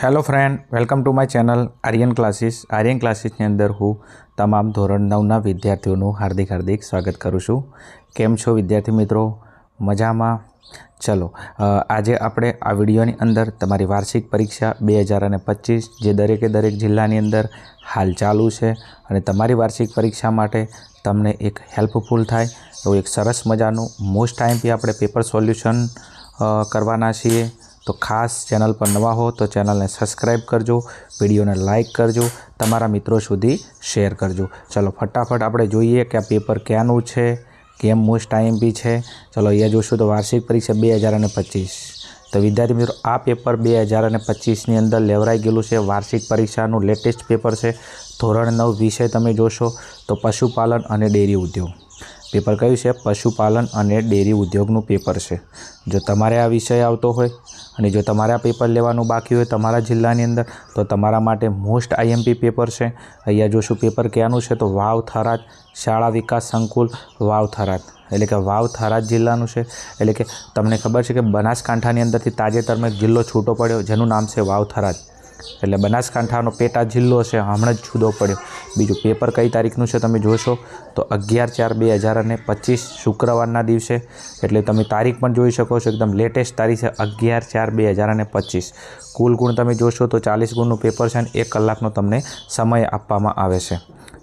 Hello friend welcome to my channel Aryan classes Aryan ક્લાસીસની અંદર હું તમામ ધોરણ નવના વિદ્યાર્થીઓનું હાર્દિક હાર્દિક સ્વાગત કરું છું. કેમ છો વિદ્યાર્થી મિત્રો? મજામાં? ચલો આજે આપણે આ વિડીયોની અંદર તમારી વાર્ષિક પરીક્ષા બે હજાર અને પચીસ જે દરેકે દરેક જિલ્લાની અંદર હાલ ચાલુ છે અને તમારી વાર્ષિક પરીક્ષા માટે તમને એક હેલ્પફુલ થાય, એવું એક સરસ મજાનું, મોસ્ટ ટાઈમથી આપણે પેપર સોલ્યુશન કરવાના છીએ. તો ખાસ ચેનલ પર નવા હો તો ચેનલને સબસ્ક્રાઈબ કરજો, વિડીયોને લાઇક કરજો, તમારા મિત્રો સુધી શેર કરજો. ચલો ફટાફટ આપણે જોઈએ કે આ પેપર ક્યાંનું છે, કેમ મોસ્ટ આઈએમપી છે. ચલો અહીંયા જોશું તો વાર્ષિક પરીક્ષા બે હજાર અને પચીસ. તો વિદ્યાર્થી મિત્રો, આ પેપર બે હજાર અને પચીસની અંદર લેવરાઈ ગયેલું છે. વાર્ષિક પરીક્ષાનું લેટેસ્ટ પેપર છે. ધોરણ નવ વિષય તમે જોશો તો પશુપાલન અને ડેરી ઉદ્યોગ. પેપર કયું છે? પશુપાલન અને ડેરી ઉદ્યોગનું પેપર છે. જો તમારે આ વિષય આવતો હોય અને જો તમારે આ પેપર લેવાનું બાકી હોય તમારા જિલ્લાની અંદર, તો તમારા માટે મોસ્ટ આઈએમપી પેપર છે. અહીંયા જોશું પેપર ક્યાંનું છે, તો વાવ થરાદ શાળા વિકાસ સંકુલ વાવ થરાદ. એટલે કે વાવ થરાદ જિલ્લાનું છે. એટલે કે તમને ખબર છે કે બનાસકાંઠાની અંદરથી તાજેતરમાં એક જિલ્લો છૂટો પડ્યો, જેનું નામ છે વાવ થરાદ. એટલે બનાસકાંઠાનો પેટા જિલ્લો છે હમણાં જ જુદો પડ્યો. બીજું પેપર કઈ તારીખનું છે તમે જોશો? તો અગિયાર ચાર બે હજાર અને પચીસ શુક્રવારના દિવસે. એટલે તમે તારીખ પણ જોઈ શકો છો એકદમ લેટેસ્ટ તારીખ છે અગિયાર ચાર બે હજાર અને પચીસ. કુલ ગુણ તમે જોશો તો ચાલીસ ગુણનું પેપર છે અને એક કલાકનો તમને સમય આપવામાં આવે છે.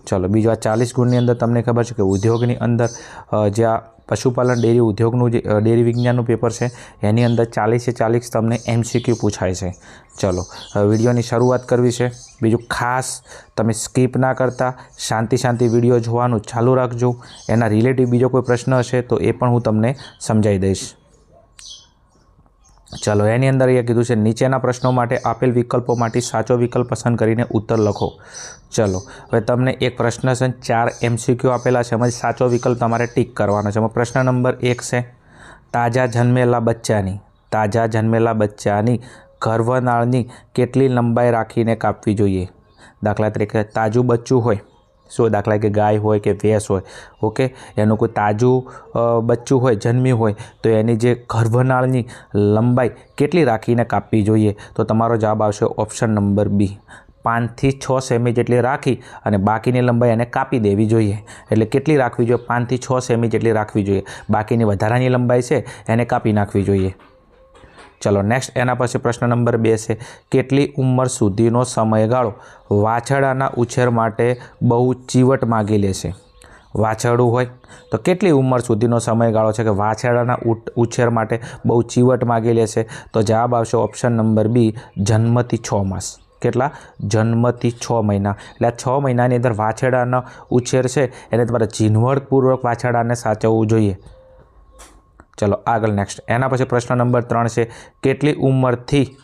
ચલો બીજું આ ચાલીસ ગુણની અંદર તમને ખબર છે કે ઉદ્યોગની અંદર અ, જે આ પશુપાલન ડેરી ઉદ્યોગનું જે ડેરી વિજ્ઞાનનું પેપર છે, એની અંદર ચાલીસે ચાલીસ તમને એમસીક્યુ પૂછાય છે. ચલો વિડીયોની શરૂઆત કરવી છે. બીજું, ખાસ તમે સ્કીપ ના કરતા, શાંતિ શાંતિ વીડિયો જોવાનું ચાલુ રાખજો. એના રિલેટિવ બીજો કોઈ પ્રશ્ન હશે તો એ પણ હું તમને સમજાવી દઈશ. ચલો એની અંદર એ કીધું છે, નીચેના પ્રશ્નો માટે આપેલ વિકલ્પોમાંથી સાચો વિકલ્પ પસંદ કરીને ઉત્તર લખો. ચલો, હવે તમને એક પ્રશ્ન છે, ચાર એમસીક્યુ આપેલા છે, એમાંથી સાચો વિકલ્પ તમારે ટીક કરવાનો છે. એમાં પ્રશ્ન નંબર એક છે, તાજા જન્મેલા બચ્ચાની, તાજા જન્મેલા બચ્ચાની ગર્ભનાળની કેટલી લંબાઈ રાખીને કાપવી જોઈએ? દાખલા તરીકે, તાજું બચ્ચું હોય શું દાખલા કે ગાય હોય કે ભેંસ હોય, ઓકે? એનું કોઈ તાજું બચ્ચું હોય જન્મ્યું હોય, તો એની જે ગર્ભનાળની લંબાઈ કેટલી રાખીને કાપવી જોઈએ? તો તમારો જવાબ આવશે ઓપ્શન નંબર બી. પાંચથી છ સેમી જેટલી રાખી અને બાકીની લંબાઈ એને કાપી દેવી જોઈએ. એટલે કેટલી રાખવી જોઈએ? પાંચથી છ સેમી જેટલી રાખવી જોઈએ. બાકીની વધારાની લંબાઈ છે, એને કાપી નાખવી જોઈએ. ચલો નેક્સ્ટ એના પછી પ્રશ્ન નંબર બે છે, કેટલી ઉંમર સુધીનો સમયગાળો વાછડાના ઉછેર માટે બહુ ચીવટ માગી લેશે વાછરડું હોય તો કેટલી ઉંમર સુધીનો સમયગાળો છે કે વાછરડાના ઉછેર માટે બહુ ચીવટ માગી લેશે તો જવાબ આવશે ઓપ્શન નંબર બી, જન્મથી છ માસ. કેટલા? જન્મથી છ મહિના. એટલે આ છ મહિનાની અંદર વાછરડાનો ઉછેર છે, એને તમારે ઝીણવટપૂર્વક વાછરડાને સાચવવું જોઈએ. ચલો આગળ નેક્સ્ટ એના પછી પ્રશ્ન નંબર ત્રણ છે, કેટલી ઉંમરથી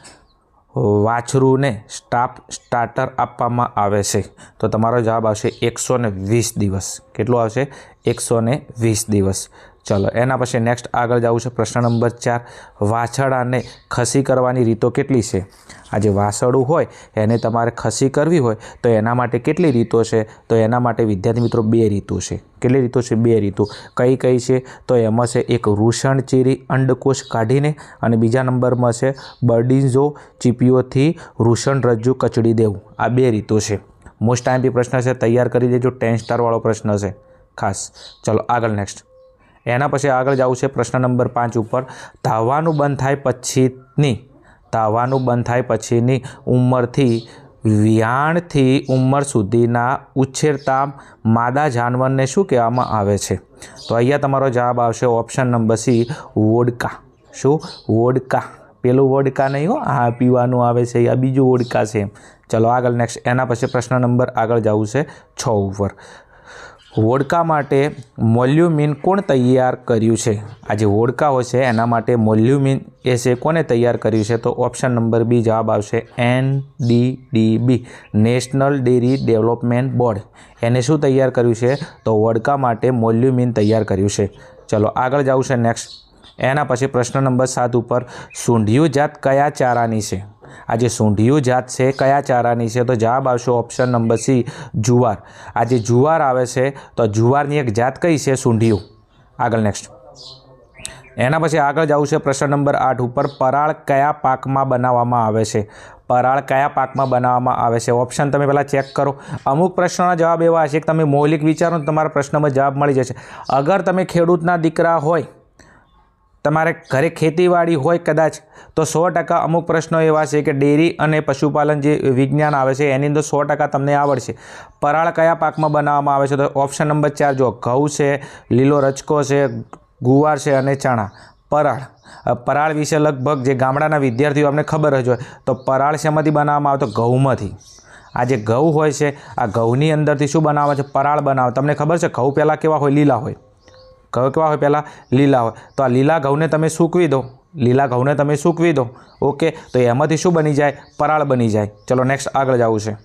વાછરુંને સ્ટાફ સ્ટાર્ટર આપવામાં આવે છે? તો તમારો જવાબ આવશે એકસો વીસ દિવસ. કેટલું આવશે? એકસો વીસ દિવસ. ચલો, એના પછી નેક્સ્ટ આગળ જવું છે પ્રશ્ન નંબર ચાર. વાછડાને ખસી કરવાની રીતો કેટલી છે? આ જે વાસળું હોય, એને તમારે ખસી કરવી હોય, તો એના માટે કેટલી રીતો છે? તો એના માટે, વિદ્યાર્થી મિત્રો, બે રીતો છે. કેટલી રીતો છે? બે રીતો. કઈ કઈ છે? તો એમાં છે એક રૂષણ ચીરી અંડકોશ કાઢીને અને બીજા નંબરમાં છે બર્ડિન્ઝો ચીપીઓથી રજ્જુ કચડી દેવું. આ બે રીતો છે. મોસ્ટ ટાઈમ બી પ્રશ્ન છે, તૈયાર કરી દેજો. ટેન સ્ટારવાળો પ્રશ્ન છે. ખાસ. ચલો, આગળ નેક્સ્ટ એના પછી આગળ જવું છે પ્રશ્ન નંબર પાંચ ઉપર ધાવવાનું બંધ થાય પછીની ધાવવાનું બંધ થાય પછીની ઉંમરથી વ્યાણથી ઉંમર સુધીના ઉછેરતા માદા જાનવરને શું કહેવામાં આવે છે? તો અહીંયા તમારો જવાબ આવશે ઓપ્શન નંબર સી, વોડકા. શું? વોડકા. પેલું વોડકા નહીં હો હા પીવાનું આવે છે, આ બીજું વોડકા છે. ચલો આગળ નેક્સ્ટ એના પછી પ્રશ્ન નંબર આગળ જવું છે છ ઉપર. વોડકા માટે મોલ્યુમિન કોણ તૈયાર કર્યું છે? આ જે હોય છે, એના માટે મોલ્યુમિન એ છે, કોને તૈયાર કર્યું છે? તો ઓપ્શન નંબર બી જવાબ આવશે N D D B, national dairy development board. એને શું તૈયાર કર્યું છે? તો વોડકા માટે મોલ્યુમિન તૈયાર કર્યું છે. ચલો, આગળ જવું છે નેક્સ્ટ. એના પછી પ્રશ્ન નંબર સાત ઉપર, સૂંઢિયું જાત કયા ચારાની છે? આ જે સૂંઢિયું જાત છે, કયા ચારાની છે, તો જવાબ આવશે ઓપ્શન નંબર સી જુવાર. આ જે જુવાર આવે છે, તો જુવારની એક જાત કઈ છે, સૂંઢિયું? આગળ નેક્સ્ટ એના પછી આગળ જવું છે પ્રશ્ન નંબર આઠ ઉપર, પરાળ કયા પાકમાં બનાવવામાં આવે છે? પરાળ કયા પાકમાં બનાવવામાં આવે છે? ઓપ્શન તમે પહેલાં ચેક કરો. અમુક પ્રશ્નોના જવાબ એવા હશે કે તમે મૌલિક વિચારો તમારા પ્રશ્નમાં જવાબ મળી જશે. અગર તમે ખેડૂતના દીકરા હોય તમારે ઘરે ખેતીવાડી હોય કદાચ, તો સો ટકા અમુક પ્રશ્નો એવા છે કે ડેરી અને પશુપાલન જે વિજ્ઞાન આવે છે, એની અંદર સો ટકા તમને આવડશે. પરાળ કયા પાકમાં બનાવવામાં આવે છે, તો ઓપ્શન નંબર ચાર જો ઘઉં છે, લીલો રચકો છે, ગુવાર છે અને ચણા. પરાળ. પરાળ વિશે લગભગ જે ગામડાના વિદ્યાર્થીઓ અમને ખબર જ હોય, તો પરાળ શેમાંથી બનાવવામાં આવે, તો ઘઉંમાંથી. આ જે ઘઉં હોય છે, આ ઘઉંની અંદરથી શું બનાવે છે? પરાળ બનાવે. તમને ખબર છે, ઘઉં પહેલાં કેવા હોય? લીલા હોય. ઘઉં કેવા હોય પહેલાં? લીલા હોય. તો આ લીલા ઘઉંને તમે સૂકવી દો. લીલા ઘઉંને તમે સૂકવી દો. ઓકે? તો એમાંથી શું બની જાય? પરાળ બની જાય. ચલો નેક્સ્ટ આગળ જવું છે.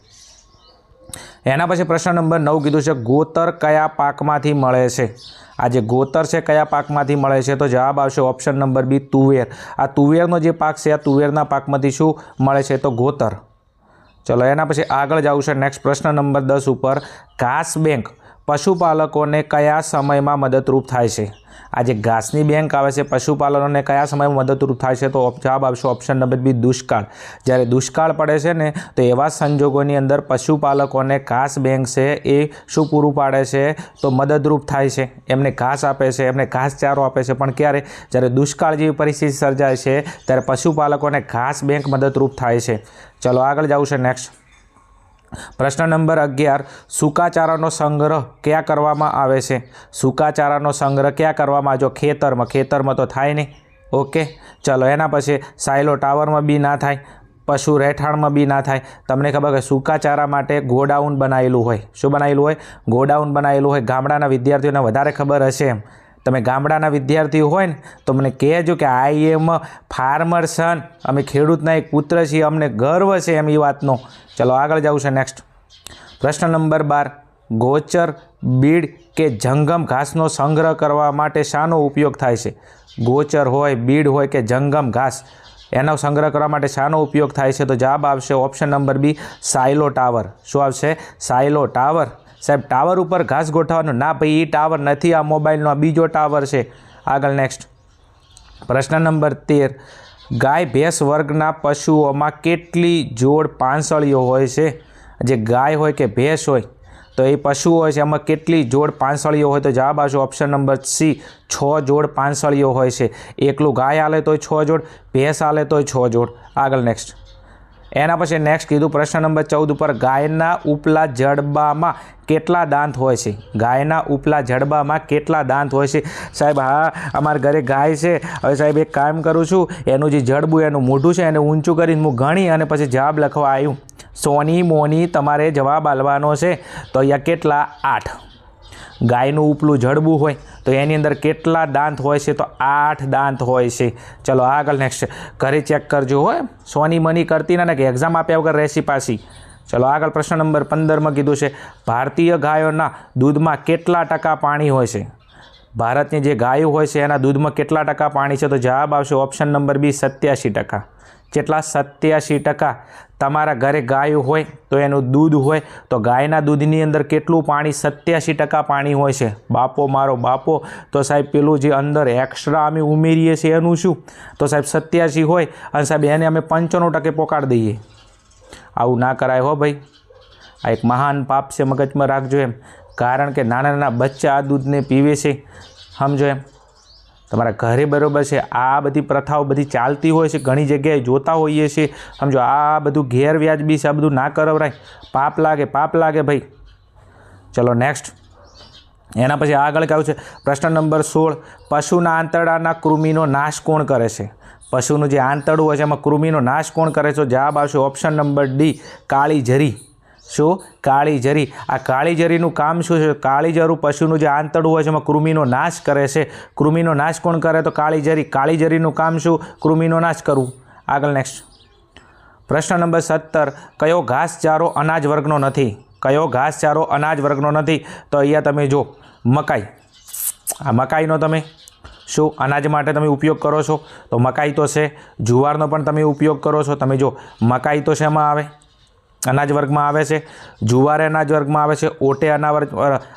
એના પછી પ્રશ્ન નંબર નવ કીધું છે, ગોતર કયા પાકમાંથી મળે છે? આ જે ગોતર છે કયા પાકમાંથી મળે છે? તો જવાબ આવશે ઓપ્શન નંબર બી, તુવેર. આ તુવેરનો જે પાક છે, આ તુવેરના પાકમાંથી શું મળે છે? તો ગોતર. ચલો એના પછી આગળ જવું છે નેક્સ્ટ પ્રશ્ન નંબર દસ ઉપર. ઘાસ બેંક પશુપાલકોને કયા સમયમાં મદદરૂપ થાય છે? આ જે ઘાસની બેંક આવે છે. પશુપાલકોને કયા સમયમાં મદદરૂપ થાય છે? તો જવાબ આવશે ઓપ્શન નંબર બી, દુષ્કાળ. જ્યારે દુષ્કાળ પડે છે ને, તો એવા સંજોગોની અંદર પશુપાલકોને ઘાસ બેંક છે એ શું પૂરું પાડે છે? તો મદદરૂપ થાય છે. એમને ઘાસ આપે છે, એમને ઘાસચારો આપે છે. પણ ક્યારે? જ્યારે દુષ્કાળ જેવી પરિસ્થિતિ સર્જાય છે, ત્યારે પશુપાલકોને ઘાસ બેંક મદદરૂપ થાય છે. ચલો આગળ જવું છે. નેક્સ્ટ. પ્રશ્ન નંબર અગિયાર, સૂકાચારાનો સંગ્રહ ક્યાં કરવામાં આવે છે? સૂકાચારાનો સંગ્રહ ક્યાં કરવામાં જો ખેતરમાં ખેતરમાં તો થાય નહીં. ઓકે, ચલો એના પછી સાયલો ટાવરમાં બી ના થાય, પશુ રહેઠાણમાં બી ના થાય. તમને ખબર કે સૂકાચારા માટે ગોડાઉન બનાવેલું હોય. શું બનાવેલું હોય? ગોડાઉન બનાવેલું હોય. ગામડાના વિદ્યાર્થીઓને વધારે ખબર હશે એમ. તમે ગામડાના વિદ્યાર્થીઓ હોય ને, તો મને કહેજો કે આઈ એમ ફાર્મર સન. અમે ખેડૂતના એક પુત્ર છીએ, અમને ગર્વ છે એમ એ વાતનો. ચલો આગળ જવું છે નેક્સ્ટ પ્રશ્ન નંબર બાર. ગોચર બીડ કે જંગમ ઘાસનો સંગ્રહ કરવા માટે શાનો ઉપયોગ થાય છે? ગોચર હોય, બીડ હોય કે જંગમ ઘાસ, એનો સંગ્રહ કરવા માટે શાનો ઉપયોગ થાય છે? તો જવાબ આવશે option number B, silo tower. શું આવશે? સાયલો ટાવર. સાહેબ, ટાવર ઉપર ઘાસ ગોઠવવાનું ના ભાઈ એ ટાવર નથી, આ મોબાઈલનો આ બીજો ટાવર છે. આગળ નેક્સ્ટ પ્રશ્ન નંબર તેર. ગાય, ભેંસ વર્ગના પશુઓમાં કેટલી જોડ પાંસળીઓ હોય છે? જે ગાય હોય કે ભેંસ હોય, તો એ પશુ હોય છે, એમાં કેટલી જોડ પાંસળીઓ હોય? તો જવાબ આવશે ઓપ્શન નંબર સી. છ જોડ પાંસળીઓ હોય છે. એકલું ગાય આલે તોય છ જોડ, ભેંસ આલે તોય છ જોડ. આગળ નેક્સ્ટ એના પછી નેક્સ્ટ કીધું પ્રશ્ન નંબર ચૌદ ઉપર, ગાયના ઉપલા જડબામાં કેટલા દાંત હોય છે? ગાયના ઉપલા જડબામાં કેટલા દાંત હોય છે? સાહેબ, હા, અમારા ઘરે ગાય છે. હવે સાહેબ, એક કામ કરું છું. એનું જે જડબું એનું મોઢું છે, એને ઊંચું કરીને હું ગણી અને પછી જવાબ લખવા આવ્યું. સોની મોની તમારે જવાબ આલવાનો છે. તો અહીંયા કેટલા? આઠ. ગાયનું ઉપલું જડબું હોય તો એની અંદર કેટલા દાંત હોય છે તો આઠ દાંત હોય છે. ચલો આગળ નેક્સ્ટ ઘરે ચેક કરજો હોય સોની મની કરતી ને કે એક્ઝામ આપ્યા વગર રહેશી પાછી. ચલો આગળ પ્રશ્ન નંબર પંદરમાં કીધું છે, ભારતીય ગાયોના દૂધમાં કેટલા ટકા પાણી હોય છે? ભારતની જે ગાયો હોય છે એના દૂધમાં કેટલા ટકા પાણી છે? તો જવાબ આવશે ઓપ્શન નંબર બી સત્યાસી ટકા. જેટલા સત્યાસી ટકા તમારા ઘરે ગાય હોય તો એનું દૂધ હોય, તો ગાયના દૂધની અંદર કેટલું પાણી? સત્યાસી ટકા પાણી હોય છે. બાપો, મારો બાપો, તો સાહેબ પેલું જે અંદર એક્સ્ટ્રા અમે ઉમેરીએ છીએ એનું શું? તો સાહેબ સત્યાસી હોય અને સાહેબ એને અમે પંચાણું ટકે પોકાડી દઈએ. આવું ના કરાય હો ભાઈ. આ એક મહાન પાપ છે મગજમાં રાખજો એમ. કારણ કે નાના નાના બચ્ચા આ દૂધને પીવે છે. સમજો એમ. તમારા ઘરે બરોબર છે, આ બધી પ્રથાઓ બધી ચાલતી હોય છે, ઘણી જગ્યાએ જોતા હોઈએ છીએ. સમજો, આ બધું ગેરવ્યાજબી છે, આ બધું ના કરવરાય. પાપ લાગે પાપ લાગે ભાઈ. ચલો નેક્સ્ટ એના પછી આગળ કહ્યું છે, પ્રશ્ન નંબર સોળ, પશુના આંતરડાના કૃમિનો નાશ કોણ કરે છે? પશુનું જે આંતરડું હોય છે, એમાં કૃમિનો નાશ કોણ કરે છે? જવાબ આવશે ઓપ્શન નંબર ડી, કાળી જરી શું? કાળી જરી આ કાળી જરીનું કામ શું છે? કાળી જરું પશુનું જે આંતરડું હોય છે, એમાં કૃમિનો નાશ કરે છે. કૃમિનો નાશ કોણ કરે? તો કાળી જરી કાળી કામ શું? કૃમિનો નાશ કરવું. આગળ નેક્સ્ટ પ્રશ્ન નંબર સત્તર. કયો ઘાસચારો અનાજ વર્ગનો નથી? કયો ઘાસચારો અનાજ વર્ગનો નથી? તો અહીંયા તમે જો મકાઈ. આ મકાઈનો તમે શું? અનાજ માટે તમે ઉપયોગ કરો છો? તો મકાઈ તો છે. જુવારનો પણ તમે ઉપયોગ કરો છો. તમે જો મકાઈ તો શેમાં આવે? અનાજ વર્ગમાં આવે છે, જુવાર અનાજ વર્ગમાં આવે છે, ઓટે અનાજ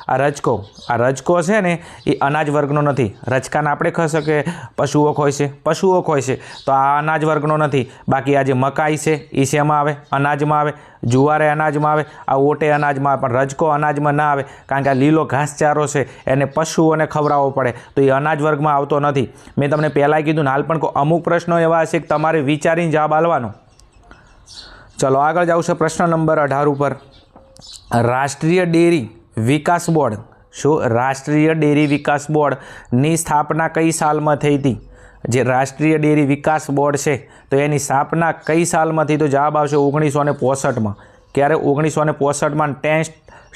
આ રજકો આ રજકો છે ને, એ અનાજ વર્ગનો નથી. રજકાને આપણે ખ શકીએ પશુઓ હોય છે પશુઓ હોય છે, તો આ અનાજ વર્ગનો નથી. બાકી આ જે મકાઈ છે એ શેમાં આવે? અનાજમાં આવે. જુવારે અનાજમાં આવે, આ ઓટે અનાજમાં આવે, પણ રજકો અનાજમાં ના આવે, કારણ કે આ લીલો ઘાસચારો છે, એને પશુઓને ખવડાવવો પડે, તો એ અનાજ વર્ગમાં આવતો નથી. મેં તમને પહેલાં કીધું ને, હાલ પણ અમુક પ્રશ્નો એવા હશે કે તમારે વિચારીને જવાબ આલવાનો. ચલો આગળ જાઉં છે પ્રશ્ન નંબર અઢાર ઉપર. રાષ્ટ્રીય ડેરી વિકાસ બોર્ડ. શું રાષ્ટ્રીય ડેરી વિકાસ બોર્ડની સ્થાપના કઈ સાલમાં થઈ હતી? જે રાષ્ટ્રીય ડેરી વિકાસ બોર્ડ છે, તો એની સ્થાપના કઈ સાલમાં થઈ? તો જવાબ આવશે ઓગણીસો ને પોસઠમાં. ક્યારે? ઓગણીસો ને પોસઠમાં ટેન્સ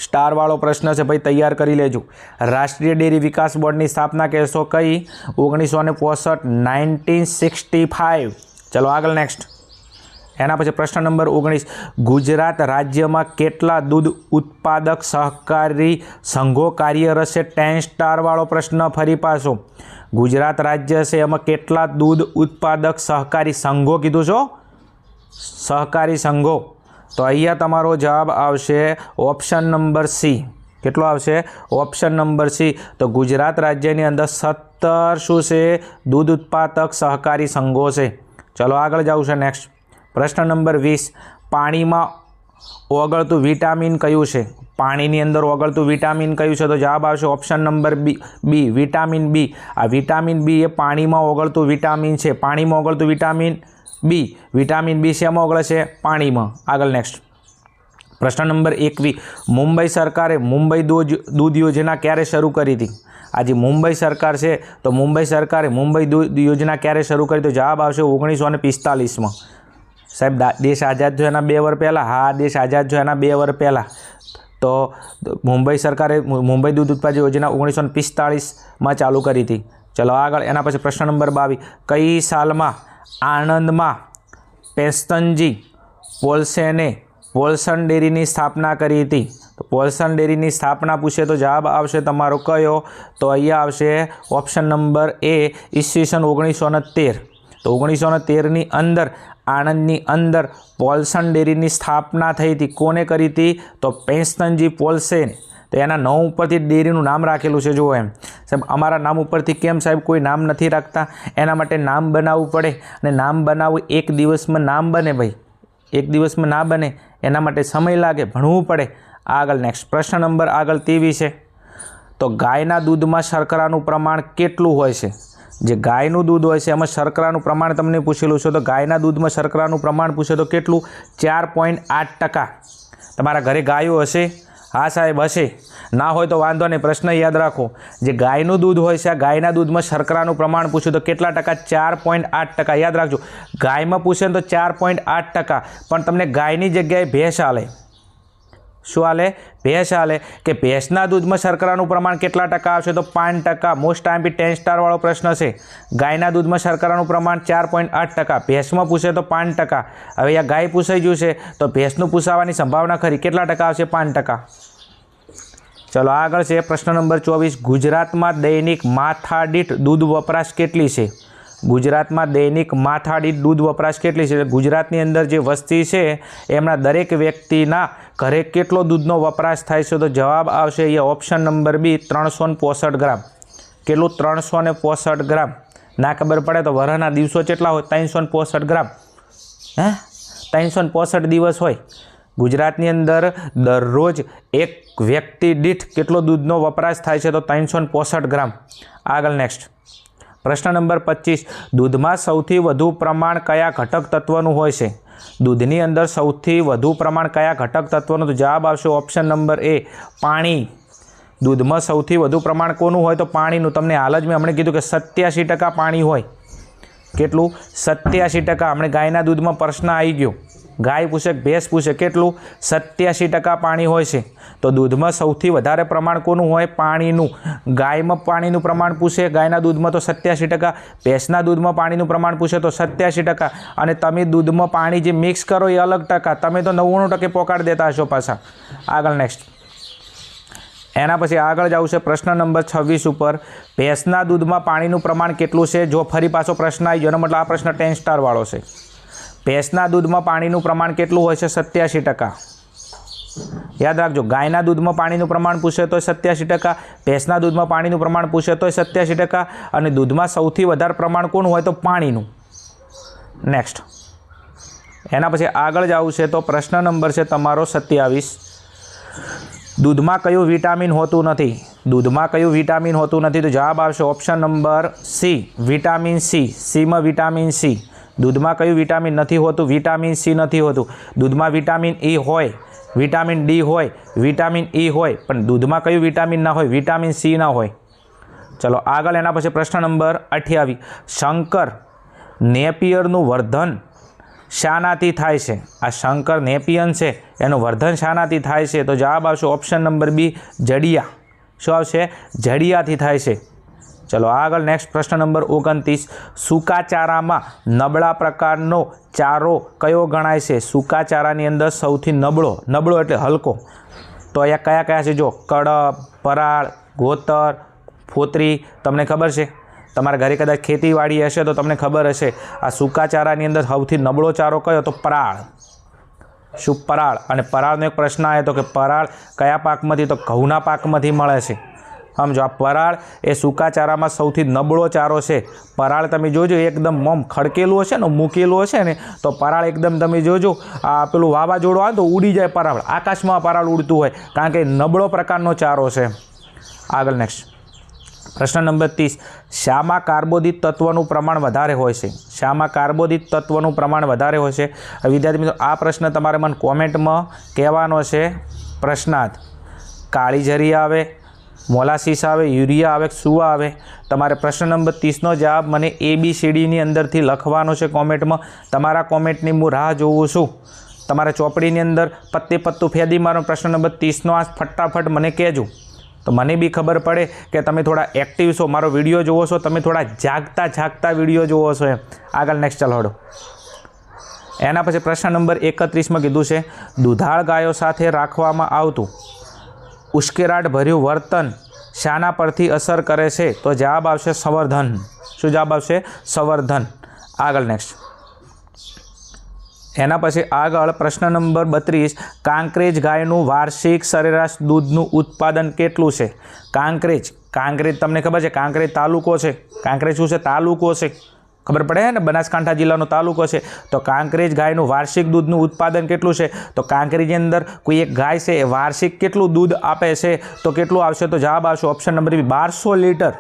સ્ટારવાળો પ્રશ્ન છે, ભાઈ તૈયાર કરી લેજો. રાષ્ટ્રીય ડેરી વિકાસ બોર્ડની સ્થાપના કહેશો કઈ? ઓગણીસો ને પોસઠ, નાઇન્ટીન સિક્સટી ફાઇવ. ચલો આગળ નેક્સ્ટ. એના પછી પ્રશ્ન નંબર ઓગણીસ, ગુજરાત રાજ્યમાં કેટલા દૂધ ઉત્પાદક સહકારી સંઘો કાર્યરત છે? ટેન સ્ટારવાળો પ્રશ્ન ફરી પાછો. ગુજરાત રાજ્ય છે એમાં કેટલા દૂધ ઉત્પાદક સહકારી સંઘો કીધું છો? સહકારી સંઘો. તો અહીંયા તમારો જવાબ આવશે ઓપ્શન નંબર સી. કેટલો આવશે? Option number C. તો ગુજરાત રાજ્યની અંદર સત્તર શું છે? દૂધ ઉત્પાદક સહકારી સંઘો છે. ચલો આગળ જાઉં છે, નેક્સ્ટ. પ્રશ્ન નંબર વીસ, પાણીમાં ઓગળતું વિટામિન કયું છે? પાણીની અંદર ઓગળતું વિટામિન કયું છે? તો જવાબ આવશે option number B B, vitamin B. આ વિટામિન બી એ પાણીમાં ઓગળતું વિટામિન છે. પાણીમાં ઓગળતું વિટામિન બી વિટામિન બી શેમાં ઓગળે છે? પાણીમાં. આગળ નેક્સ્ટ. પ્રશ્ન નંબર એકવી, મુંબઈ સરકારે મુંબઈ દૂધ દૂધ યોજના ક્યારે શરૂ કરી હતી? આજે મુંબઈ સરકાર છે, તો મુંબઈ સરકારે મુંબઈ દૂધ યોજના ક્યારે શરૂ કરી? તો જવાબ આવશે ઓગણીસો ને પિસ્તાલીસમાં. સાહેબ દેશ આઝાદ થયો એના બે વર્ષ પહેલાં. હા, દેશ આઝાદ થયો એના બે વર્ષ પહેલાં. તો મુંબઈ સરકારે મુંબઈ દૂધ ઉત્પાદન યોજના ઓગણીસો પિસ્તાળીસમાં ચાલુ કરી હતી. ચલો આગળ એના પછી પ્રશ્ન નંબર બાવીસ. કઈ સાલમાં આણંદમાં પેસ્તનજી પોલ્સેને પોલ્સન ડેરીની સ્થાપના કરી હતી? તો પોલ્સન ડેરીની સ્થાપના પૂછે તો જવાબ આવશે તમારો કયો? તો અહીંયા આવશે ઓપ્શન નંબર એ, ઈસવીસન ઓગણીસો તેર. તો ઓગણીસો તેરની અંદર આણંદની અંદર પોલ્સન ડેરીની સ્થાપના થઈ હતી. કોને કરી હતી? તો પેન્સનજી પોલ્સેન. તો એના નામ ઉપરથી ડેરીનું નામ રાખેલું છે. જુઓ એમ. સાહેબ, અમારા નામ ઉપરથી કેમ સાહેબ કોઈ નામ નથી રાખતા? એના માટે નામ બનાવવું પડે અને નામ બનાવવું એક દિવસમાં નામ બને ભાઈ. એક દિવસમાં ના બને. એના માટે સમય લાગે, ભણવું પડે. આગળ નેક્સ્ટ પ્રશ્ન નંબર આગળ તેવી છે. તો ગાયના દૂધમાં શર્કરાનું પ્રમાણ કેટલું હોય છે? જે ગાયનું દૂધ હોય છે, એમાં શર્કરાનું પ્રમાણ તમને પૂછેલું છે, તો ગાયના દૂધમાં શર્કરાનું પ્રમાણ પૂછે તો કેટલું? ચાર પોઈન્ટ આઠ ટકા. તમારા ઘરે ગાયો હશે? હા સાહેબ, હશે. ના હોય તો વાંધો નહીં, પ્રશ્ન યાદ રાખો. જે ગાયનું દૂધ હોય છે, આ ગાયના દૂધમાં શર્કરાનું પ્રમાણ પૂછ્યું તો કેટલા ટકા? ચાર પોઈન્ટ આઠ ટકા. યાદ રાખજો, ગાયમાં પૂછે તો ચાર પોઈન્ટ આઠ ટકા. પણ તમને ગાયની જગ્યાએ ભેંસ આલે. શું હાલે? ભેંસ હાલે. કે ભેંસના દૂધમાં શર્કરાનું પ્રમાણ કેટલા ટકા આવશે? તો પાંચ ટકા. મોસ્ટ ટાઈમ બી ટેન સ્ટારવાળો પ્રશ્ન છે. ગાયના દૂધમાં શર્કરાનું પ્રમાણ ચાર પોઈન્ટ આઠ ટકા. ભેંસમાં પૂછે તો પાંચ ટકા. હવે આ ગાય પૂછાઈ ગયું છે. તો ભેંસનું પૂછાવાની સંભાવના ખરી. કેટલા ટકા આવશે? પાંચ ટકા. ચલો, આગળ છે પ્રશ્ન નંબર ચોવીસ. ગુજરાતમાં દૈનિક માથાદીઠ દૂધ વપરાશ કેટલી છે? ગુજરાતમાં દૈનિક માથાડી દૂધ વપરાશ કેટલી છે? ગુજરાતની અંદર જે વસ્તી છે, એમના દરેક વ્યક્તિના ઘરે કેટલો દૂધનો વપરાશ થાય છે? તો જવાબ આવશે એ ઓપ્શન નંબર બી, ત્રણસો ને પોસઠ ગ્રામ. કેટલું? ત્રણસો ને પોસઠ ગ્રામ. ના ખબર પડે તો વરહના દિવસો કેટલા હોય? ત્રણસો પોસઠ ગ્રામ. હે? ત્રણસો ને પોસઠ દિવસ હોય. ગુજરાતની અંદર દરરોજ એક વ્યક્તિ દીઠ કેટલો દૂધનો વપરાશ થાય છે? તો ત્રણસો પોસઠ ગ્રામ. આગળ નેક્સ્ટ પ્રશ્ન નંબર પચીસ, દૂધમાં સૌથી વધુ પ્રમાણ કયા ઘટક તત્વનું હોય છે? દૂધની અંદર સૌથી વધુ પ્રમાણ કયા ઘટક તત્વનું? તો જવાબ આવશે ઓપ્શન નંબર એ, પાણી. દૂધમાં સૌથી વધુ પ્રમાણ કોનું હોય તો પાણીનું? તમને હાલ જ મેં હમણાં કીધું કે સત્યાસી ટકા પાણી હોય. કેટલું? સત્યાસી ટકા. હમણાં ગાયના દૂધમાં પ્રશ્ન આવી ગયો. ગાય પૂછે ભેંસ પૂછે કેટલું? સત્યાસી ટકા પાણી હોય છે. તો દૂધમાં સૌથી વધારે પ્રમાણ કોનું હોય? પાણીનું. ગાયમાં પાણીનું પ્રમાણ પૂછે, ગાયના દૂધમાં તો સત્યાસી ટકા, ભેંસના દૂધમાં પાણીનું પ્રમાણ પૂછે તો સત્યાસી ટકા. અને તમે દૂધમાં પાણી જે મિક્સ કરો એ અલગ ટકા. તમે તો નવ્વાણું ટકે પોકાડ દેતા હશો પાછા. આગળ નેક્સ્ટ એના પછી આગળ જવું છે પ્રશ્ન નંબર છવ્વીસ ઉપર. ભેંસના દૂધમાં પાણીનું પ્રમાણ કેટલું છે? જો ફરી પાછો પ્રશ્ન આવી ગયો, એનો મતલબ આ પ્રશ્ન ટેન સ્ટારવાળો છે. ભેંસના દૂધમાં પાણીનું પ્રમાણ કેટલું હોય છે? સત્યાસી ટકા. યાદ રાખજો, ગાયના દૂધમાં પાણીનું પ્રમાણ પૂછે તો સત્યાસી ટકા, ભેંસના દૂધમાં પાણીનું પ્રમાણ પૂછે તો સત્યાસી ટકા, અને દૂધમાં સૌથી વધારે પ્રમાણ કોણ હોય તો પાણીનું. નેક્સ્ટ એના પછી આગળ જવું છે તો પ્રશ્ન નંબર છે તમારો સત્યાવીસ. દૂધમાં કયું વિટામિન હોતું નથી? દૂધમાં કયું વિટામિન હોતું નથી? તો જવાબ આવશે option number C, vitamin C, સીમાં vitamin C. દૂધમાં કયું વિટામિન નથી હોતું? વિટામિન સી નથી હોતું. દૂધમાં વિટામિન ઈ હોય, વિટામિન ડી હોય, વિટામિન ઈ હોય, પણ દૂધમાં કયું વિટામિન ના હોય? વિટામિન સી ના હોય. ચલો, આગળ એના પછી પ્રશ્ન નંબર અઠ્યાવીસ શંકર નેપિયરનું વર્ધન શાનાથી થાય છે? આ શંકર નેપિયન છે, એનું વર્ધન શાનાથી થાય છે. તો જવાબ આવશે ઓપ્શન નંબર બી, જડિયા. શું આવશે? જડિયાથી થાય છે. ચલો આગળ નેક્સ્ટ પ્રશ્ન નંબર ઓગણત્રીસ. સૂકા ચારામાં નબળા પ્રકારનો ચારો કયો ગણાય છે? સૂકા ચારાની અંદર સૌથી નબળો નબળો એટલે હલકો. તો અહીંયા કયા કયા છે? જો કડપ પરાળ, ગોતર, ફોતરી, તમને ખબર છે? તમારા ઘરે કદાચ ખેતીવાડી હશે તો તમને ખબર હશે. આ સૂકાચારાની અંદર સૌથી નબળો ચારો કયો? તો પરાળ. શું? પરાળ. અને પરાળનો એક પ્રશ્ન આવ્યો તો કે પરાળ કયા પાકમાંથી? તો ઘઉંના પાકમાંથી મળે છે. સમજો આ પરાળ એ સૂકા ચારામાં સૌથી નબળો ચારો છે. પરાળ તમે જોજો એકદમ મમ ખડકેલું હશે ને, મૂકેલું હશે ને, તો પરાળ એકદમ તમે જોજો, આ પેલું વાવાઝોડું આવે તો ઉડી જાય પરાળ. આકાશમાં પરાળ ઉડતું હોય, કારણ કે નબળો પ્રકારનો ચારો છે. આગળ નેક્સ્ટ પ્રશ્ન નંબર ત્રીસ. શામાં કાર્બોદિત તત્વનું પ્રમાણ વધારે હોય છે? શામાં કાર્બોદિત તત્વનું પ્રમાણ વધારે હોય છે? વિદ્યાર્થી મિત્રો, આ પ્રશ્ન તમારે મને કોમેન્ટમાં કહેવાનો છે. પ્રશ્નાર્થ. કાળી જરી આવે મોલાસીસ આવે, યુરિયા આવે શું આવે? તમારે પ્રશ્ન નંબર ત્રીસનો જવાબ મને એ બી સીડીની અંદરથી લખવાનો છે કોમેન્ટમાં. તમારા કોમેન્ટની હું રાહ જોઉં છું. તમારા ચોપડીની અંદર પત્તે પત્તું ફેદી મારો પ્રશ્ન નંબર ત્રીસનો. આ ફટાફટ મને કહેજો. તો મને બી ખબર પડે કે તમે થોડા એક્ટિવ છો. મારો વીડિયો જુઓ છો. તમે થોડા જાગતા જાગતા વીડિયો જુઓ છો એમ. આગળ નેક્સ્ટ ચલાવડો એના પછી પ્રશ્ન નંબર એકત્રીસમાં કીધું છે, દુધાળ ગાયો સાથે રાખવામાં આવતું. ઉશ્કેરાટ ભર્યું વર્તન શાના પરથી અસર કરે છે, તો જવાબ આવશે સંવર્ધન. શું જવાબ આવશે? સંવર્ધન. આગળ નેક્સ્ટ એના પછી આગળ પ્રશ્ન નંબર બત્રીસ. કાંકરેજ ગાયનું વાર્ષિક સરેરાશ દૂધનું ઉત્પાદન કેટલું છે? કાંકરેજ. કાંકરેજ તમને ખબર છે, કાંકરેજ તાલુકો છે. કાંકરેજ શું છે? તાલુકો છે. ખબર પડે ને? બનાસકાંઠા જિલ્લાનો તાલુકો છે. તો કાંકરેજ ગાયનું વાર્ષિક દૂધનું ઉત્પાદન કેટલું છે? તો કાંકરેજની અંદર કોઈ એક ગાય છે, એ વાર્ષિક કેટલું દૂધ આપે છે? તો કેટલું આવશે? તો જવાબ આવશે ઓપ્શન નંબર બી, બારસો લીટર.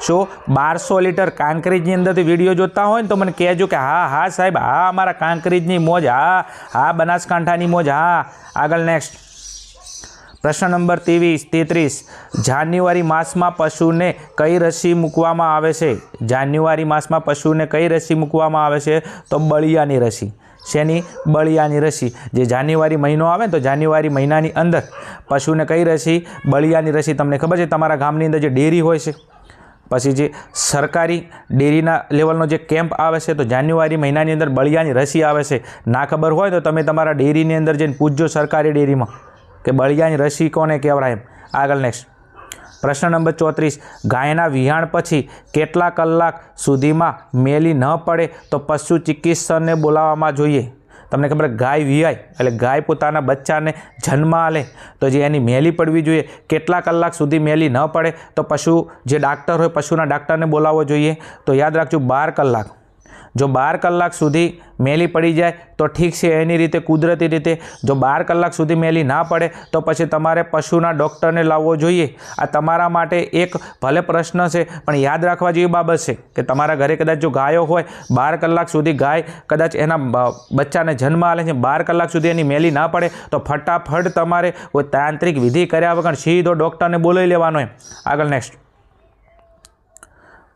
શું? બારસો લીટર કાંકરેજની અંદરથી વીડિયો જોતા હોય ને તો મને કહેજો કે હા હા સાહેબ, હા અમારા કાંકરેજની મોજ, હા હા બનાસકાંઠાની મોજ, હા. આગળ નેક્સ્ટ પ્રશ્ન નંબર ત્રેવીસ, તેત્રીસ. જાન્યુઆરી માસમાં પશુને કઈ રસી મૂકવામાં આવે છે? જાન્યુઆરી માસમાં પશુને કઈ રસી મૂકવામાં આવે છે? તો બળિયાની રસી. શેની? બળિયાની રસી. જે જાન્યુઆરી મહિનો આવે ને તો જાન્યુઆરી મહિનાની અંદર પશુને કઈ રસી? બળિયાની રસી. તમને ખબર છે, તમારા ગામની અંદર જે ડેરી હોય છે, પછી જે સરકારી ડેરીના લેવલનો જે કેમ્પ આવે છે, તો જાન્યુઆરી મહિનાની અંદર બળિયાની રસી આવે છે. ના ખબર હોય તો તમે તમારા ડેરીની અંદર જઈને પૂછજો સરકારી ડેરીમાં. કે બળિયાની રસી કોને કહેવાય એમ? આગળ નેક્સ્ટ પ્રશ્ન નંબર ચોત્રીસ. ગાયના વિહાણ પછી કેટલા કલાક સુધીમાં મેલી ન પડે તો પશુ ચિકિત્સકને બોલાવવામાં જોઈએ? તમને ખબર ગાય વિહાય, એટલે ગાય પોતાના બચ્ચાને જન્મ આલે તો જે એની મેલી પડવી જોઈએ, કેટલા કલાક સુધી મેલી ન પડે તો પશુ જે ડાક્ટર હોય, પશુના ડાક્ટરને બોલાવવો જોઈએ? તો યાદ રાખજો, બાર કલાક. જો બાર કલાક સુધી મેલી પડી જાય, તો ઠીક છે, એની રીતે, કુદરતી રીતે જો બાર કલાક સુધી મેલી ના પડે, તો પછી તમારે પશુના ડૉક્ટરને લાવવો જોઈએ. આ તમારા માટે એક ભલે પ્રશ્ન છે, પણ યાદ રાખવા જેવી બાબત છે કે તમારા ઘરે કદાચ જો ગાયો હોય, બાર કલાક સુધી ગાય કદાચ એના બચ્ચાને જન્મ આલે છે, બાર કલાક સુધી એની મેલી ના પડે, તો ફટાફટ તમારે કોઈ તાંત્રિક વિધિ કર્યા વગર સીધો ડૉક્ટરને બોલાવી લેવાનો એમ. આગળ નેક્સ્ટ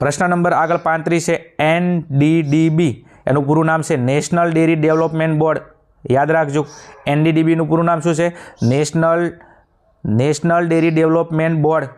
પ્રશ્ન નંબર આગળ પાંત્રીસ છે, એન એનું પૂરું નામ છે નેશનલ ડેરી ડેવલપમેન્ટ બોર્ડ. યાદ રાખજો એનડીડીબીનું પૂરું નામ શું છે? National national dairy development board.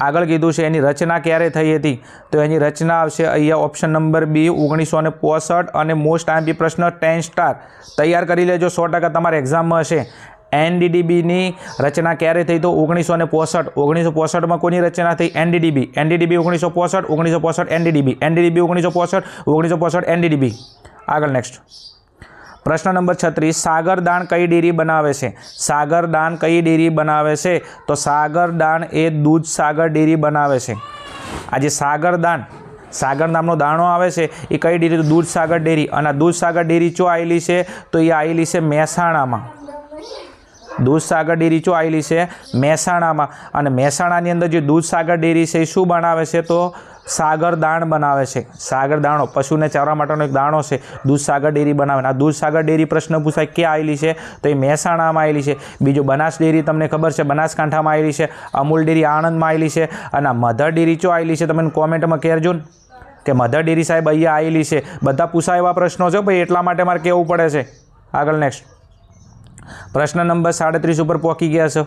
આગળ કીધું છે, એની રચના ક્યારે થઈ હતી? તો એની રચના આવશે અહીંયા ઓપ્શન નંબર બી, ઓગણીસો ને પોસઠ અને મોસ્ટ આઈમ્પી પ્રશ્ન ટેન સ્ટાર. તૈયાર કરી લેજો, સો ટકા તમારા એક્ઝામમાં હશે. એનડીડીબીની રચના ક્યારે થઈ તો ઓગણીસો ને પોસઠ ઓગણીસો પોસઠમાં કોની રચના થઈ? એનડીડીબી એનડીડીબી ઓગણીસો પોસઠ ઓગણીસો પોસઠ એનડીડીબી એનડીડીબી ઓગણીસો પોસઠ ઓગણીસો પોસઠ એનડીડીબી આગળ નેક્સ્ટ પ્રશ્ન નંબર છત્રીસ સાગરદાન કઈ ડેરી બનાવે છે? સાગરદાન કઈ ડેરી બનાવે છે? તો સાગરદાન એ દૂધ સાગર ડેરી બનાવે છે. આ જે સાગરદાન સાગર નામનો દાણો આવે છે, એ કઈ ડેરી? દૂધ સાગર ડેરી. અને દૂધસાગર દૂધ સાગર ડેરી ચો આવેલી છે? તો એ આવેલી છે મહેસાણામાં. દૂધ સાગર ડેરી ચો આવેલી છે મહેસાણામાં. અને મહેસાણાની અંદર જે દૂધસાગર ડેરી છે એ શું બનાવે છે તો સાગર દાણ બનાવે છે. સાગર દાણો, પશુને ચારવા માટેનો એક દાણો છે, દૂધસાગર ડેરી બનાવે. આ દૂધસાગર ડેરી પ્રશ્ન પૂછાય ક્યાં આવેલી છે? તો એ મહેસાણામાં આવેલી છે. બીજું બનાસ ડેરી તમને ખબર છે, બનાસકાંઠામાં આવેલી છે, અમૂલ ડેરી આણંદમાં આવેલી છે, અને મધર ડેરી ચો આવેલી છે, તમે કોમેન્ટમાં કહેજો કે મધર ડેરી સાહેબ અહીંયા આવેલી છે. બધા પૂછાય એવા પ્રશ્નો છે, ભાઈ એટલા માટે મારે કહેવું પડે છે. આગળ નેક્સ્ટ પ્રશ્ન નંબર સાડત્રીસ ઉપર પહોંચી ગયા છો.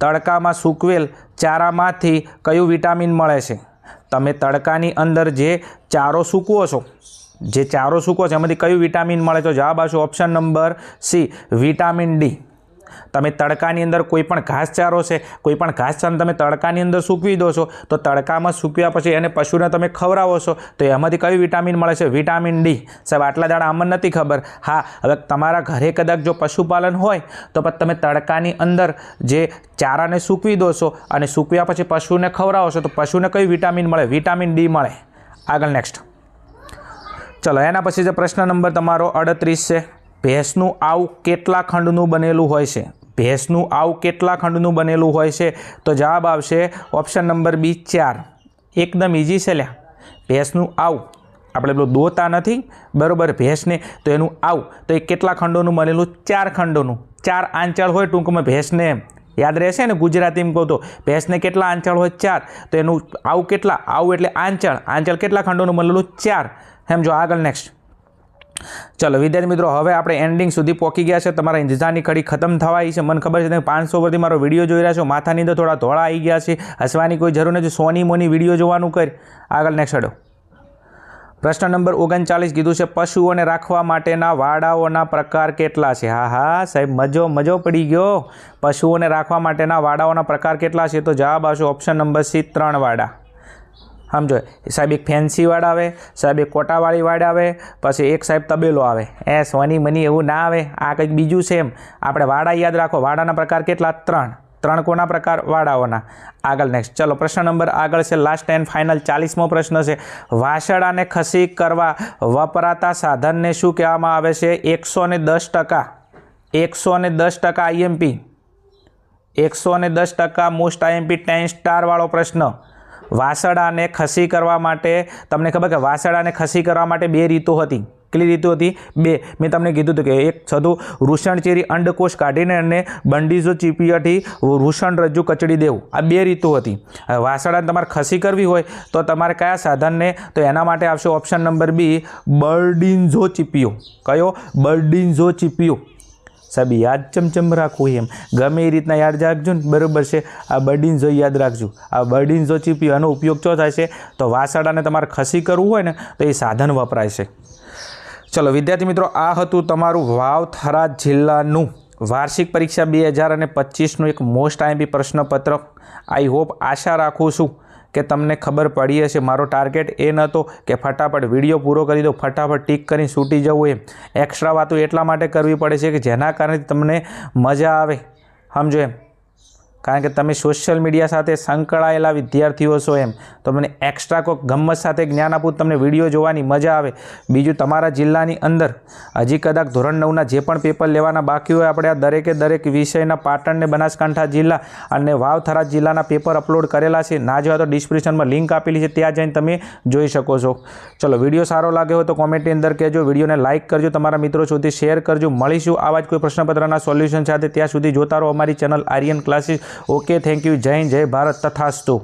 તડકામાં સૂકવેલ ચારામાંથી કયું વિટામિન મળે છે? તમે તડકાની અંદર જે ચારો સૂકવો છો, જે ચારો સૂકવો છે, એમાંથી કયું વિટામિન મળે? તો જવાબ આવશે option number C, vitamin D. તમે તડકાની અંદર કોઈ પણ ઘાસચારો છે, કોઈ પણ ઘાસચારો તમે તડકાની અંદર સૂકવી દો છો, તો તડકામાં સૂકવ્યા પછી એને પશુને તમે ખવડાવો છો, તો એમાંથી કયું વિટામિન મળે છે? Vitamin D. સાહેબ, આટલા દાડા અમને નથી ખબર. હા, હવે તમારા ઘરે કદાચ જો પશુપાલન હોય, તો પછી તમે તડકાની અંદર જે ચારાને સૂકવી દો છો અને સૂકવ્યા પછી પશુને ખવડાવો છો, તો પશુને કયું વિટામિન મળે? વિટામિન ડી મળે. આગળ નેક્સ્ટ. ચલો, એના પછી જે પ્રશ્ન નંબર તમારો અડત્રીસ છે. ભેંસનું આવ કેટલા ખંડનું બનેલું હોય છે? ભેંસનું આવ કેટલા ખંડનું બનેલું હોય છે? તો જવાબ આવશે ઓપ્શન નંબર બી ચાર. એકદમ ઇઝી છે લ્યા. ભેંસનું આવ. આપણે પેલું દોતા નથી. બરાબર, ભેંસને. તો એનું આવ. તો એ કેટલા ખંડોનું બનેલું? ચાર ખંડોનું. ચાર આંચળ હોય ટૂંકમાં ભેંસને યાદ રહેશે ને ગુજરાતીમાં કહું તો? ભેંસને કેટલા આંચળ હોય? ચાર. તો એનું આવ કેટલા? આવ એટલે આંચળ. આંચળ કેટલા ખંડોનું બનેલું? ચાર. એમ જો આગળ નેક્સ્ટ ચલો, વિદ્યાર્થી મિત્રો, હવે આપણે એન્ડિંગ સુધી પહોંચી ગયા છે. તમારા ઇંતજારની કડી ખતમ થવાઈ છે. મને ખબર છે તમે પાંચસો પરથી મારો વીડિયો જોઈ રહ્યા છો. માથાની અંદર થોડા ધોળા આવી ગયા છે. હસવાની કોઈ જરૂર નથી. સોની મોની વીડિયો જોવાનું કર. આગળ નેક્સ્ટ હડો. પ્રશ્ન નંબર ઓગણચાલીસ કીધું છે, પશુઓને રાખવા માટેના વાડાઓના પ્રકાર કેટલા છે? હા હા, સાહેબ, મજો મજો પડી ગયો. પશુઓને રાખવા માટેના વાડાઓના પ્રકાર કેટલા છે? તો જવાબ આવશે ઓપ્શન નંબર સી, ત્રણ વાડા. સમજો, સાહેબ એક ફેન્સી વાડ આવે, સાહેબ એક કોટાવાળી વાડ આવે, પછી એક સાહેબ તબેલો આવે. એ સોની મની એવું ના આવે, આ કંઈક બીજું છે એમ. આપણે વાડા યાદ રાખો વાડાના પ્રકાર કેટલા? ત્રણ. ત્રણ કોના પ્રકાર? વાડાઓના આગળ નેક્સ્ટ ચલો, પ્રશ્ન નંબર આગળ છે લાસ્ટ એન્ડ ફાઇનલ ચાલીસમો પ્રશ્ન છે. વાસળાને ખસી કરવા વપરાતા સાધનને શું કહેવામાં આવે છે? એકસો ને દસ ટકા. એકસો ને દસ ટકા આઈએમપી એકસો ને દસ ટકા મોસ્ટ આઈએમપી ટેન સ્ટારવાળો પ્રશ્ન. વાસળાને ખસી કરવા માટે, તમને ખબર કે વાસડાને ખસી કરવા માટે બે રીતો હતી. કેટલી રીતો હતી? બે. મેં તમને કીધું હતું કે એક થતું વૃષણચેરી અંડકોષ કાઢીને અને બંડીઝો ચીપિયાથી વૃષણ રજ્જુ કચડી દેવું. આ બે રીતો હતી. વાસણાને તમારે ખસી કરવી હોય તો તમારે કયા સાધનને, તો એના માટે આવશે ઓપ્શન નંબર બી બર્ડિન્ઝો ચીપિયો. કયો? બર્ડિન્ઝો ચીપિયો. સાહેબ, યાદ ચમચમ રાખવું એમ. ગમે એ રીતના યાદ રાખજો ને, બરાબર છે. આ બર્ડિન્ઝો યાદ રાખજો. આ બર્ડિન્ઝો ચીપી, આનો ઉપયોગ ચો થાય છે? તો વાસાડાને તમારે ખસી કરવું હોય ને, તો એ સાધન વપરાય છે. ચલો, વિદ્યાર્થી મિત્રો, આ હતું તમારું વાવ થરાદ જિલ્લાનું વાર્ષિક પરીક્ષા બે હજાર અને પચીસનું એક મોસ્ટ આઈએમપી પ્રશ્નપત્ર. આઈ હોપ આશા રાખું છું કે તમને ખબર પડી હશે, મારો ટાર્ગેટ એ નહોતો કે ફટાફટ વીડિયો પૂરો કરી દો, ફટાફટ ટીક કરીને છૂટી જવું એમ. એક્સ્ટ્રા વાતો એટલા માટે કરવી પડે છે કે જેના કારણે તમને મજા આવે. સમજો એમ. કારણ કે તમે સોશિયલ મીડિયા સાથે સંકળાયેલા વિદ્યાર્થીઓ છો એમ, તો મને એક્સ્ટ્રા કોઈક ગમત સાથે જ્ઞાન આપું, તમને વીડિયો જોવાની મજા આવે. બીજું, તમારા જિલ્લાની અંદર હજી કદાચ ધોરણ નવના જે પણ પેપર લેવાના બાકી હોય, આપણે આ દરેકે દરેક વિષયના પાટણને બનાસકાંઠા જિલ્લા અને વાવ થરાદ જિલ્લાના પેપર અપલોડ કરેલા છે. ના જોવા તો ડિસ્ક્રિપ્શનમાં લિંક આપેલી છે, ત્યાં જઈને તમે જોઈ શકો છો. ચલો વીડિયો સારો લાગ્યો હોય તો કોમેન્ટની અંદર કહેજો. વિડીયોને લાઇક કરજો, તમારા મિત્રો સુધી શેર કરજો. મળીશું આવા જ કોઈ પ્રશ્નપત્રના સોલ્યુશન સાથે. ત્યાં સુધી જોતા રહો અમારી channel Aryan classes okay thank you જય જય ભારત તથાસ્તુ